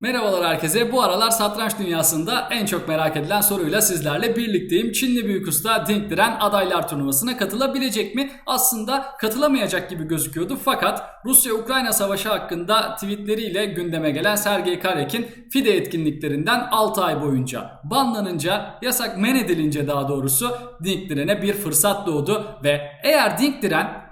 Merhabalar herkese. Bu aralar satranç dünyasında en çok merak edilen soruyla sizlerle birlikteyim. Çinli büyük usta Ding Diren adaylar turnuvasına katılabilecek mi? Aslında katılamayacak gibi gözüküyordu fakat Rusya-Ukrayna savaşı hakkında tweetleriyle gündeme gelen Sergey Karek'in FIDE etkinliklerinden 6 ay boyunca banlanınca, yasak men edilince daha doğrusu Ding Diren'e bir fırsat doğdu ve eğer Ding Diren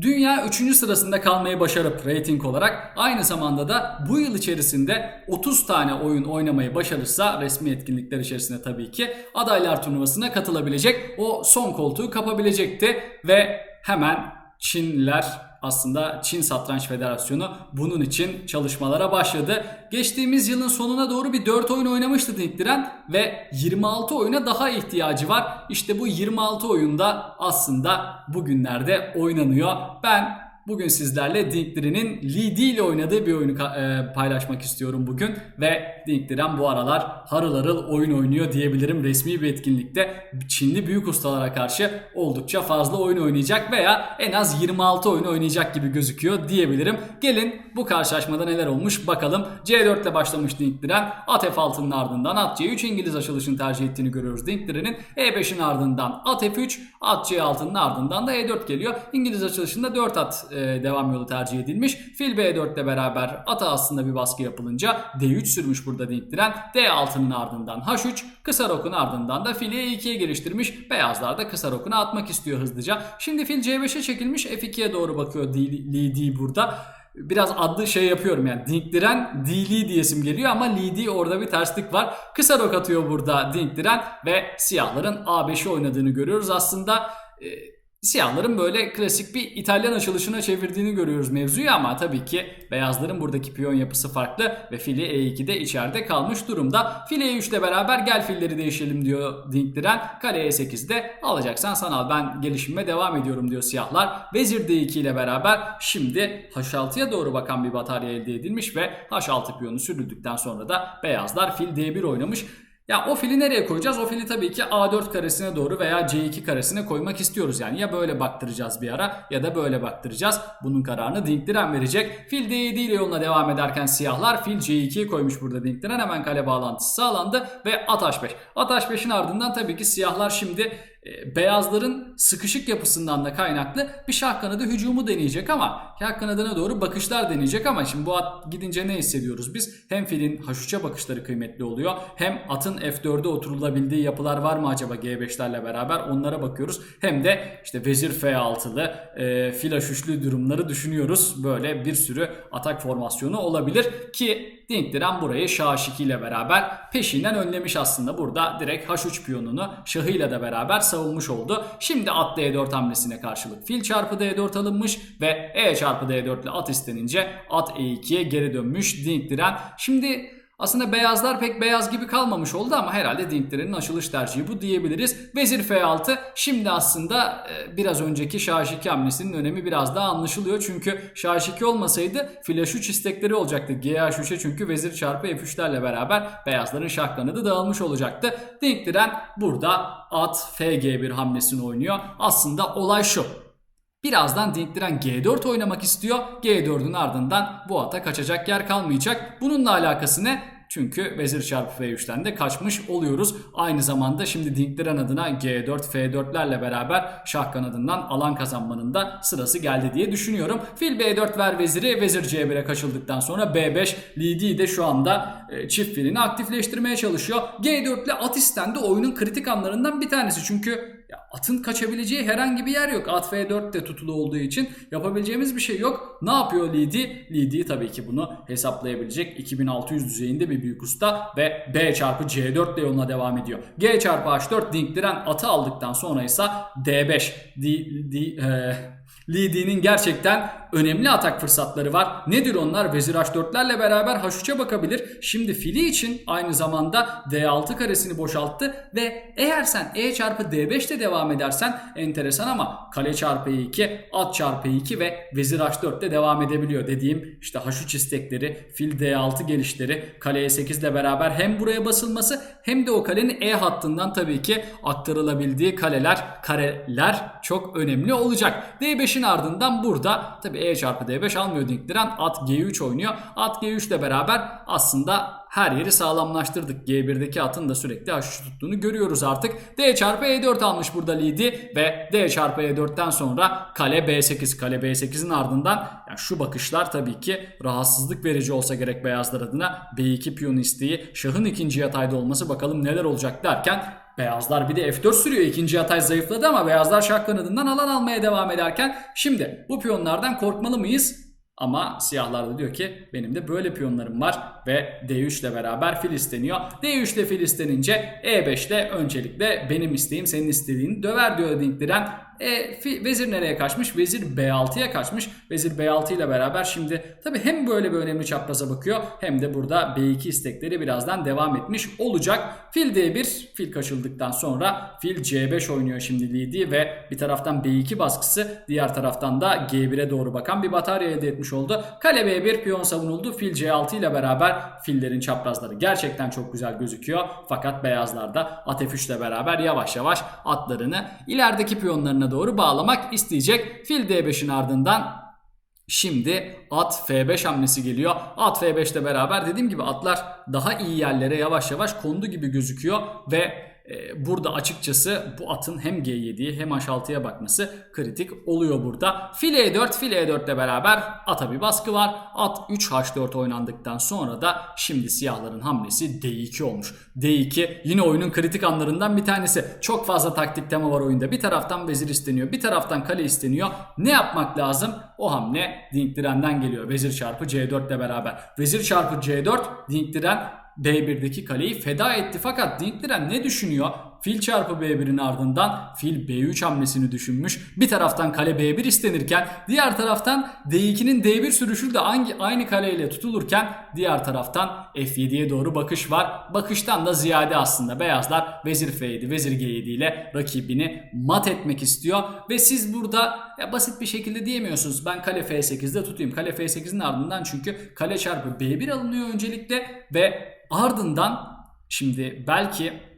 Dünya 3. sırasında kalmayı başarıp rating olarak aynı zamanda da bu yıl içerisinde 30 tane oyun oynamayı başarırsa resmi etkinlikler içerisinde tabii ki adaylar turnuvasına katılabilecek o son koltuğu kapabilecekti ve hemen Çinliler aslında Çin Satranç Federasyonu bunun için çalışmalara başladı. Geçtiğimiz yılın sonuna doğru bir 4 oyun oynamıştı Dinkdiren ve 26 oyuna daha ihtiyacı var. İşte bu 26 oyunda aslında bugünlerde oynanıyor. Ben Bugün sizlerle Dinkdiren'in Lidi ile oynadığı bir oyunu e, paylaşmak istiyorum bugün. Ve Dinkdiren bu aralar harıl harıl oyun oynuyor diyebilirim resmi bir etkinlikte. Çinli büyük ustalara karşı oldukça fazla oyun oynayacak veya en az 26 oyun oynayacak gibi gözüküyor diyebilirim. Gelin bu karşılaşmada neler olmuş bakalım. C4 ile başlamış Dinkdiren. At F6'nın ardından at C3 İngiliz açılışını tercih ettiğini görüyoruz Dinkdiren'in. E5'in ardından at F3, at C6'nın ardından da E4 geliyor. İngiliz açılışında 4 at e, devam yolu tercih edilmiş. Fil B4 ile beraber ata aslında bir baskı yapılınca D3 sürmüş burada Dinkdiren. D6'nın ardından H3, kısa rokun ardından da fili E2'ye geliştirmiş. Beyazlar da kısa rokunu atmak istiyor hızlıca. Şimdi fil C5'e çekilmiş. F2'ye doğru bakıyor Li Di burada biraz adlı şey yapıyorum yani Dinkdiren Dili diyesim geliyor ama Lidi orada bir terslik var. Kısa rok atıyor burada Dinkdiren ve siyahların A5'i oynadığını görüyoruz. Aslında e, siyahların böyle klasik bir İtalyan açılışına çevirdiğini görüyoruz mevzuyu ama tabii ki beyazların buradaki piyon yapısı farklı ve fili E2'de içeride kalmış durumda. Fil E3 ile beraber gel filleri değişelim diyor Dinkdiren. Kale E8'de alacaksan sanal ben gelişime devam ediyorum diyor siyahlar. Vezir D2 ile beraber şimdi H6'ya doğru bakan bir batarya elde edilmiş ve H6 piyonu sürüldükten sonra da beyazlar fil D1 oynamış. Ya o fili nereye koyacağız? O fili tabii ki A4 karesine doğru veya C2 karesine koymak istiyoruz yani. Ya böyle baktıracağız bir ara ya da böyle baktıracağız. Bunun kararını Dinkdiren verecek. Fil D7 ile yoluna devam ederken siyahlar fil C2'yi koymuş burada Dinkdiren. Hemen kale bağlantısı sağlandı ve at H5. At H5'in ardından tabii ki siyahlar şimdi beyazların sıkışık yapısından da kaynaklı bir şah kanadı hücumu deneyecek ama şah kanadına doğru bakışlar deneyecek ama şimdi bu at gidince ne hissediyoruz biz? Hem filin H3'e bakışları kıymetli oluyor hem atın F4'e oturulabildiği yapılar var mı acaba G5'lerle beraber onlara bakıyoruz. Hem de işte vezir F6'lı e, fil H3'lü durumları düşünüyoruz. Böyle bir sürü atak formasyonu olabilir ki Dinkdiren burayı şah H2 ile beraber peşinden önlemiş aslında. Burada direkt H3 piyonunu şahıyla da beraber savunmuş oldu. Şimdi at D4 hamlesine karşılık fil çarpı D4 alınmış ve E çarpı D4 ile at istenince at E2'ye geri dönmüş Dinkdiren. Şimdi aslında beyazlar pek beyaz gibi kalmamış oldu ama herhalde Dinkdiren'in açılış tercihi bu diyebiliriz. Vezir F6 şimdi aslında e, biraz önceki Şah H2 hamlesinin önemi biraz daha anlaşılıyor. Çünkü Şah H2 olmasaydı fil H3 istekleri olacaktı. GH3'e çünkü vezir çarpı F3'lerle beraber beyazların şah kanadı dağılmış olacaktı. Dinkdiren burada at FG1 hamlesini oynuyor. Aslında olay şu. Birazdan Dinkdiren G4 oynamak istiyor. G4'ün ardından bu ata kaçacak yer kalmayacak. Bununla alakası ne? Çünkü vezir çarpı F3'ten de kaçmış oluyoruz. Aynı zamanda şimdi Dinkdiren adına G4, F4'lerle beraber şah kanadından alan kazanmanın da sırası geldi diye düşünüyorum. Fil B4 ver veziri, vezir C1'e kaçıldıktan sonra B5 Lidi de şu anda e, çift filini aktifleştirmeye çalışıyor. G4 ile at istendi oyunun kritik anlarından bir tanesi. Çünkü ya atın kaçabileceği herhangi bir yer yok. At F4 de tutulu olduğu için yapabileceğimiz bir şey yok. Ne yapıyor Lidi? Lidi tabii ki bunu hesaplayabilecek 2600 düzeyinde bir büyük usta ve B çarpı C4 ile yoluna devam ediyor. G çarpı H4 Dinkdiren atı aldıktan sonra ise D5. D, D, e, Lidi'nin gerçekten önemli atak fırsatları var. Nedir onlar? Vezir H4'lerle beraber H3'e bakabilir. Şimdi fili için aynı zamanda D6 karesini boşalttı ve eğer sen E çarpı D5 ile devam edersen enteresan ama kale çarpı E2, at çarpı E2 ve vezir H4 de devam edebiliyor. Dediğim işte H3 istekleri, fil D6 gelişleri, kale E8 ile beraber hem buraya basılması hem de o kalenin E hattından tabii ki aktarılabildiği kaleler, kareler çok önemli olacak. D5 E5'in ardından burada tabi E çarpı D5 almıyor Dinkdiren. At G3 oynuyor. At G3 ile beraber aslında her yeri sağlamlaştırdık. G1'deki atın da sürekli H3 tuttuğunu görüyoruz artık. D çarpı E4 almış burada lidi ve D çarpı E4'ten sonra kale B8. Kale B8'in ardından yani şu bakışlar tabii ki rahatsızlık verici olsa gerek beyazlar adına. B2 piyonu isteği şahın ikinci yatayda olması bakalım neler olacak derken Beyazlar bir de F4 sürüyor. İkinci yatay zayıfladı ama beyazlar şah kanadından alan almaya devam ederken şimdi bu piyonlardan korkmalı mıyız? Ama siyahlar da diyor ki benim de böyle piyonlarım var ve D3 ile beraber fil isteniyor. D3 ile fil istenince E5 ile öncelikle benim isteğim senin istediğini döver diyor Dinkdiren. E, vezir nereye kaçmış? Vezir B6'ya kaçmış. Vezir B6 ile beraber şimdi tabi hem böyle bir önemli çapraza bakıyor hem de burada B2 istekleri birazdan devam etmiş olacak. Fil D1 fil kaçıldıktan sonra fil C5 oynuyor şimdi Lidi ve bir taraftan B2 baskısı diğer taraftan da G1'e doğru bakan bir batarya elde etmiş oldu. Kale B1 piyon savunuldu. Fil C6 ile beraber fillerin çaprazları gerçekten çok güzel gözüküyor. Fakat beyazlar da at F3 ile beraber yavaş yavaş atlarını ilerideki piyonlarına doğru bağlamak isteyecek. Fil D5'in ardından Şimdi at F5 hamlesi geliyor. At F5 ile beraber dediğim gibi atlar daha iyi yerlere yavaş yavaş kondu gibi gözüküyor ve burada açıkçası bu atın hem G7'ye hem H6'ya bakması kritik oluyor burada. Fil E4, fil E4 ile beraber ata bir baskı var. At 3 H4 oynandıktan sonra da şimdi siyahların hamlesi D2 olmuş. D2 yine oyunun kritik anlarından bir tanesi. Çok fazla taktik tema var oyunda. Bir taraftan vezir isteniyor, bir taraftan kale isteniyor. Ne yapmak lazım? O hamle Dinkdiren'den geliyor. Vezir çarpı C4 ile beraber. Vezir çarpı C4 Dinkdiren B1'deki kaleyi feda etti fakat Dinkdiren ne düşünüyor? Fil çarpı B1'in ardından fil B3 hamlesini düşünmüş. Bir taraftan kale B1 istenirken diğer taraftan D2'nin D1 sürüşü de hangi aynı kaleyle tutulurken diğer taraftan F7'ye doğru bakış var. Bakıştan da ziyade aslında beyazlar vezir F7, vezir G7 ile rakibini mat etmek istiyor ve siz burada ya basit bir şekilde diyemiyorsunuz. Ben kale F8'de tutayım. Kale F8'in ardından çünkü kale çarpı B1 alınıyor öncelikle ve ardından şimdi belki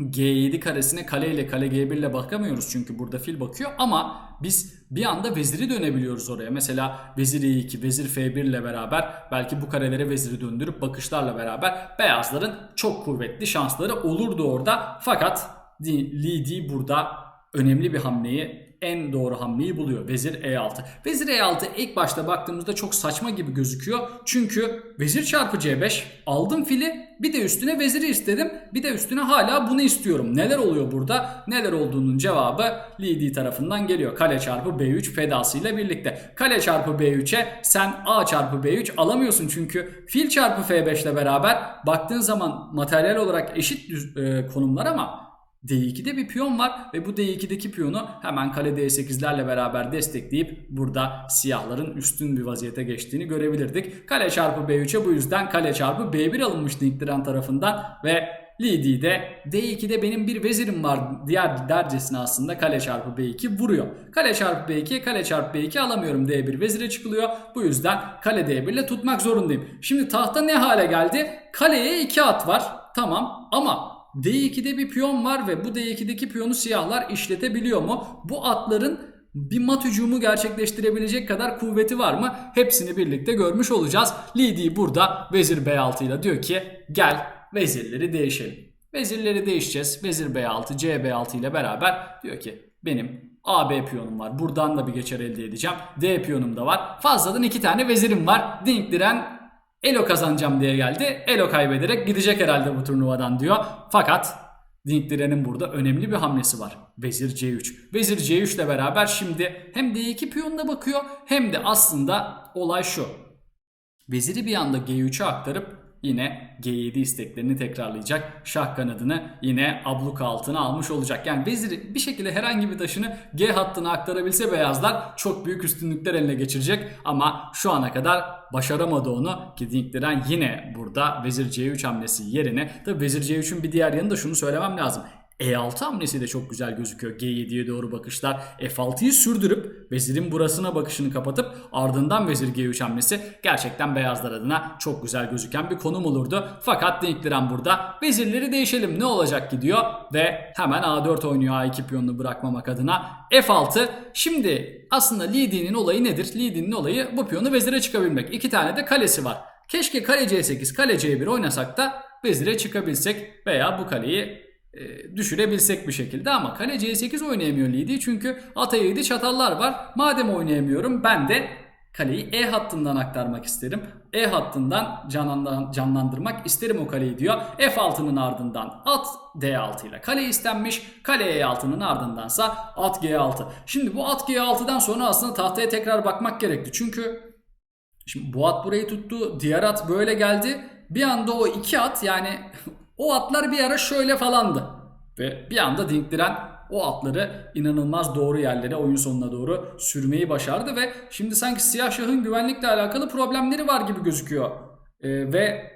G7 karesine kale ile kale G1 ile bakamıyoruz çünkü burada fil bakıyor ama biz bir anda veziri dönebiliyoruz oraya. Mesela vezir E2, vezir F1 ile beraber belki bu karelere veziri döndürüp bakışlarla beraber beyazların çok kuvvetli şansları olurdu orada. Fakat Lidi burada önemli bir hamleyi en doğru hamleyi buluyor. Vezir E6. Vezir E6 ilk başta baktığımızda çok saçma gibi gözüküyor. Çünkü vezir çarpı C5 aldım fili bir de üstüne veziri istedim. Bir de üstüne hala bunu istiyorum. Neler oluyor burada? Neler olduğunun cevabı Lidi tarafından geliyor. Kale çarpı B3 fedasıyla birlikte. Kale çarpı B3'e sen A çarpı B3 alamıyorsun. Çünkü fil çarpı F5 ile beraber baktığın zaman materyal olarak eşit e, konumlar ama D2'de bir piyon var ve bu D2'deki piyonu hemen kale D8'lerle beraber destekleyip burada siyahların üstün bir vaziyete geçtiğini görebilirdik. Kale çarpı B3'e bu yüzden kale çarpı B1 alınmıştı Dinkdiren tarafından ve Lidi'de D2'de benim bir vezirim var diğer dercesine aslında kale çarpı B2 vuruyor. Kale çarpı B2 kale çarpı B2 alamıyorum D1 vezire çıkılıyor. Bu yüzden kale D1 ile tutmak zorundayım. Şimdi tahta ne hale geldi? Kaleye 2 at var tamam ama D2'de bir piyon var ve bu D2'deki piyonu siyahlar işletebiliyor mu? Bu atların bir mat hücumu gerçekleştirebilecek kadar kuvveti var mı? Hepsini birlikte görmüş olacağız. Lidi burada vezir B6 ile diyor ki gel vezirleri değişelim. Vezirleri değişeceğiz. Vezir B6, C B6 ile beraber diyor ki benim AB piyonum var. Buradan da bir geçer elde edeceğim. D piyonum da var. Fazladan iki tane vezirim var. Dinkdiren Elo kazanacağım diye geldi. Elo kaybederek gidecek herhalde bu turnuvadan diyor. Fakat Dinkdiren'in burada önemli bir hamlesi var. Vezir C3. Vezir C3 ile beraber şimdi hem D2 piyonuna bakıyor hem de aslında olay şu. Veziri bir anda G3'e aktarıp yine G7 isteklerini tekrarlayacak. Şah kanadını yine abluk altına almış olacak. Yani veziri bir şekilde herhangi bir taşını G hattına aktarabilse beyazlar çok büyük üstünlükler eline geçirecek. Ama şu ana kadar başaramadı onu ki yine burada vezir C3 hamlesi yerine tabi vezir C3'ün bir diğer yanı da şunu söylemem lazım. E6 hamlesi de çok güzel gözüküyor. G7'ye doğru bakışlar. F6'yı sürdürüp vezirin burasına bakışını kapatıp ardından vezir G3 hamlesi gerçekten beyazlar adına çok güzel gözüken bir konum olurdu. Fakat Dinkliren burada vezirleri değişelim ne olacak gidiyor ve hemen A4 oynuyor A2 piyonunu bırakmamak adına. F6 şimdi aslında Lidi'nin olayı nedir? Lidi'nin olayı bu piyonu vezire çıkabilmek. İki tane de kalesi var. Keşke kale C8, kale C1 oynasak da vezire çıkabilsek veya bu kaleyi e, düşürebilsek bir şekilde ama kale C8 oynayamıyor Lidi çünkü ata 7 çatallar var. Madem oynayamıyorum ben de kaleyi E hattından aktarmak isterim. E hattından canlandırmak isterim o kaleyi diyor. F6'nın ardından at D6 ile kale istenmiş. Kale E6'nın ardındansa at G6. Şimdi bu at G6'dan sonra aslında tahtaya tekrar bakmak gerekti. Çünkü şimdi bu at burayı tuttu. Diğer at böyle geldi. Bir anda o iki at yani o atlar bir ara şöyle falandı. Ve bir anda Dinkliren o atları inanılmaz doğru yerlere oyun sonuna doğru sürmeyi başardı ve şimdi sanki Siyah Şah'ın güvenlikle alakalı problemleri var gibi gözüküyor. Ee, ve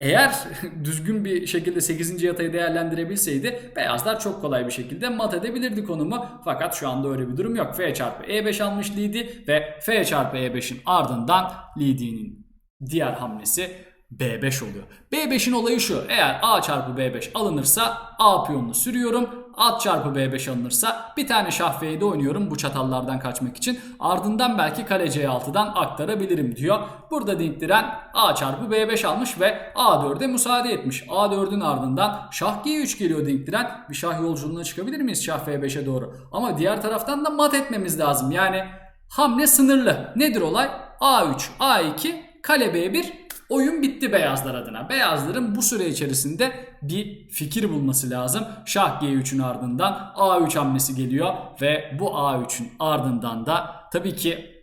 eğer düzgün bir şekilde 8. yatayı değerlendirebilseydi beyazlar çok kolay bir şekilde mat edebilirdi konumu. Fakat şu anda öyle bir durum yok. F çarpı E5 almış Lidi ve F çarpı E5'in ardından Lidi'nin diğer hamlesi B5 oluyor. B5'in olayı şu. Eğer A çarpı B5 alınırsa A piyonunu sürüyorum. At çarpı B5 alınırsa bir tane şah F7 oynuyorum bu çatallardan kaçmak için. Ardından belki kale C6'dan aktarabilirim diyor. Burada Dinkliren A çarpı B5 almış ve A4'e müsaade etmiş. A4'ün ardından şah G3 geliyor Dinkliren. Bir şah yolculuğuna çıkabilir miyiz şah F5'e doğru? Ama diğer taraftan da mat etmemiz lazım. Yani hamle sınırlı. Nedir olay? A3, A2, kale B1 Oyun bitti beyazlar adına. Beyazların bu süre içerisinde bir fikir bulması lazım. Şah G3'ün ardından A3 hamlesi geliyor ve bu A3'ün ardından da tabii ki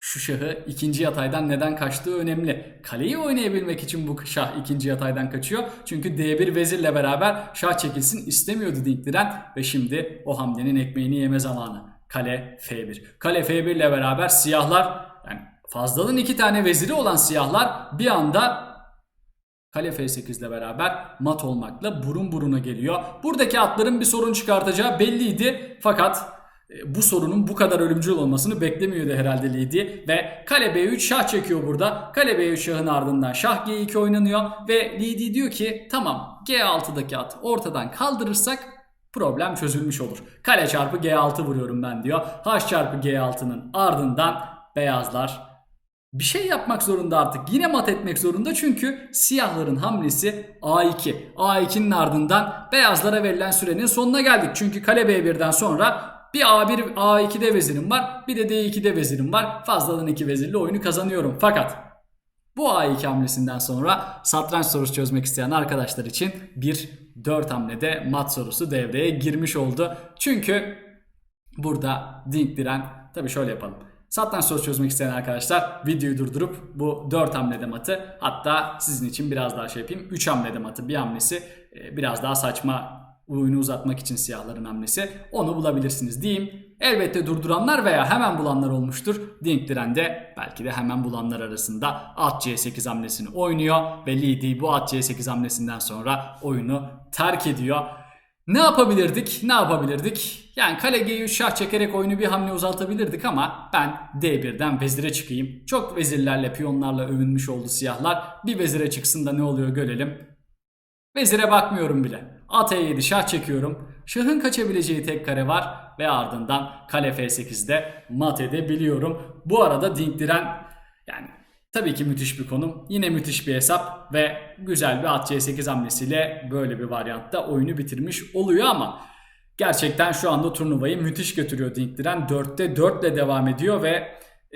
şu şahı ikinci yataydan neden kaçtığı önemli. Kaleyi oynayabilmek için bu şah ikinci yataydan kaçıyor. Çünkü D1 vezirle beraber şah çekilsin istemiyordu Dinkliren ve şimdi o hamlenin ekmeğini yeme zamanı. Kale F1. Kale F1 ile beraber siyahlar yani fazlalığın iki tane veziri olan siyahlar bir anda kale F8 ile beraber mat olmakla burun buruna geliyor. Buradaki atların bir sorun çıkartacağı belliydi fakat e, bu sorunun bu kadar ölümcül olmasını beklemiyordu herhalde Lidi ve kale B3 şah çekiyor burada. Kale B3 şahın ardından şah G2 oynanıyor ve Lidi diyor ki tamam G6'daki at ortadan kaldırırsak problem çözülmüş olur. Kale çarpı G6 vuruyorum ben diyor. H çarpı G6'nın ardından beyazlar bir şey yapmak zorunda artık. Yine mat etmek zorunda çünkü siyahların hamlesi A2. A2'nin ardından beyazlara verilen sürenin sonuna geldik. Çünkü kale B1'den sonra bir A1 A2'de vezirim var. Bir de D2'de vezirim var. Fazladan 2 vezirli oyunu kazanıyorum. Fakat bu A2 hamlesinden sonra satranç sorusu çözmek isteyen arkadaşlar için bir 4 hamlede mat sorusu devreye girmiş oldu. Çünkü burada Dinkliren tabi şöyle yapalım. Satranç sorusu çözmek isteyen arkadaşlar videoyu durdurup bu 4 hamlede matı hatta sizin için biraz daha şey yapayım 3 hamlede matı bir hamlesi e, biraz daha saçma oyunu uzatmak için siyahların hamlesi onu bulabilirsiniz diyeyim. Elbette durduranlar veya hemen bulanlar olmuştur. Dinkliren de belki de hemen bulanlar arasında at C8 hamlesini oynuyor ve Lidi bu at C8 hamlesinden sonra oyunu terk ediyor. Ne yapabilirdik? Ne yapabilirdik? Yani kale G3 şah çekerek oyunu bir hamle uzatabilirdik ama ben D1'den vezire çıkayım. Çok vezirlerle, piyonlarla övünmüş oldu siyahlar. Bir vezire çıksın da ne oluyor görelim. Vezire bakmıyorum bile. At E7 şah çekiyorum. Şahın kaçabileceği tek kare var ve ardından kale F8'de mat edebiliyorum. Bu arada Dinkliren yani tabii ki müthiş bir konum. Yine müthiş bir hesap ve güzel bir at C8 hamlesiyle böyle bir varyantta oyunu bitirmiş oluyor ama gerçekten şu anda turnuvayı müthiş götürüyor Dinkliren. 4'te 4 ile devam ediyor ve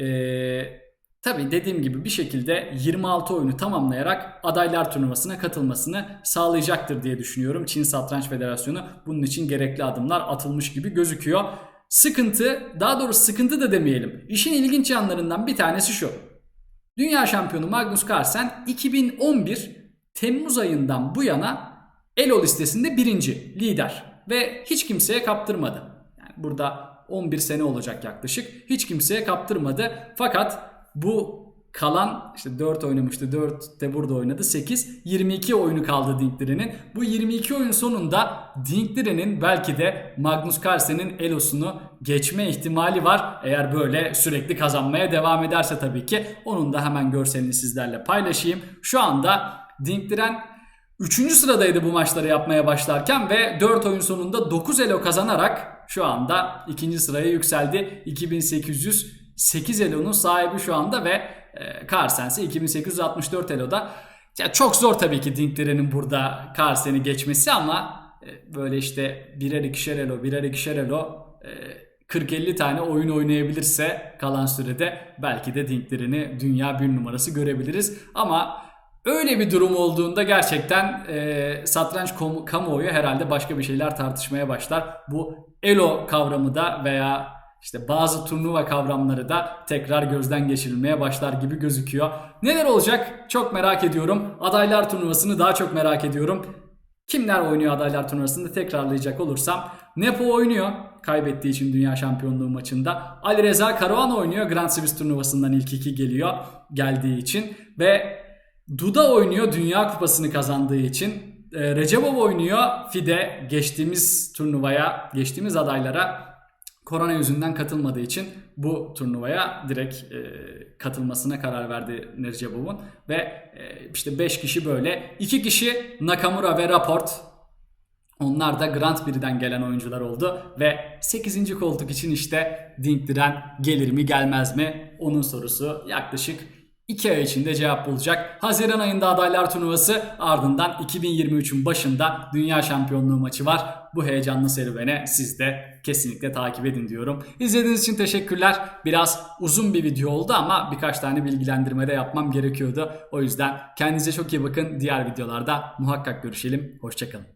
ee, Tabi dediğim gibi bir şekilde 26 oyunu tamamlayarak adaylar turnuvasına katılmasını sağlayacaktır diye düşünüyorum. Çin Satranç Federasyonu bunun için gerekli adımlar atılmış gibi gözüküyor. Sıkıntı, daha doğrusu sıkıntı da demeyelim. İşin ilginç yanlarından bir tanesi şu. Dünya şampiyonu Magnus Carlsen 2011 Temmuz ayından bu yana Elo listesinde birinci lider ve hiç kimseye kaptırmadı. Yani burada 11 sene olacak yaklaşık. Hiç kimseye kaptırmadı. Fakat bu kalan işte 4 oynamıştı. 4 de burada oynadı. 8. 22 oyunu kaldı Dinklire'nin. Bu 22 oyun sonunda Dinklire'nin belki de Magnus Carlsen'in Elos'unu geçme ihtimali var. Eğer böyle sürekli kazanmaya devam ederse tabii ki. Onun da hemen görselini sizlerle paylaşayım. Şu anda Dinkliren 3. sıradaydı bu maçları yapmaya başlarken ve 4 oyun sonunda 9 elo kazanarak şu anda 2. sıraya yükseldi. 2808 elonun sahibi şu anda ve e, Carlsen'si 2864 eloda. Ya çok zor tabii ki Dinkliren'in burada Carlsen'i geçmesi ama e, böyle işte birer ikişer elo, birer ikişer elo e, 40-50 tane oyun oynayabilirse kalan sürede belki de Dinklerini dünya bir numarası görebiliriz. Ama öyle bir durum olduğunda gerçekten e, satranç kamuoyu herhalde başka bir şeyler tartışmaya başlar. Bu elo kavramı da veya işte bazı turnuva kavramları da tekrar gözden geçirilmeye başlar gibi gözüküyor. Neler olacak çok merak ediyorum. Adaylar turnuvasını daha çok merak ediyorum. Kimler oynuyor adaylar turnuvasında tekrarlayacak olursam. Nepo oynuyor kaybettiği için dünya şampiyonluğu maçında. Ali Reza Karavan oynuyor Grand Swiss turnuvasından ilk iki geliyor geldiği için. Ve Duda oynuyor Dünya Kupası'nı kazandığı için. Ee, Recepov oynuyor FIDE geçtiğimiz turnuvaya, geçtiğimiz adaylara korona yüzünden katılmadığı için bu turnuvaya direkt e, katılmasına karar verdi Recepov'un. Ve e, işte 5 kişi böyle. 2 kişi Nakamura ve Raport. Onlar da Grand Prix'den gelen oyuncular oldu ve 8. koltuk için işte Dinkliren gelir mi gelmez mi? Onun sorusu yaklaşık 2 ay içinde cevap bulacak. Haziran ayında adaylar turnuvası ardından 2023'ün başında dünya şampiyonluğu maçı var. Bu heyecanlı serüvene siz de kesinlikle takip edin diyorum. İzlediğiniz için teşekkürler. Biraz uzun bir video oldu ama birkaç tane bilgilendirme de yapmam gerekiyordu. O yüzden kendinize çok iyi bakın. Diğer videolarda muhakkak görüşelim. Hoşçakalın.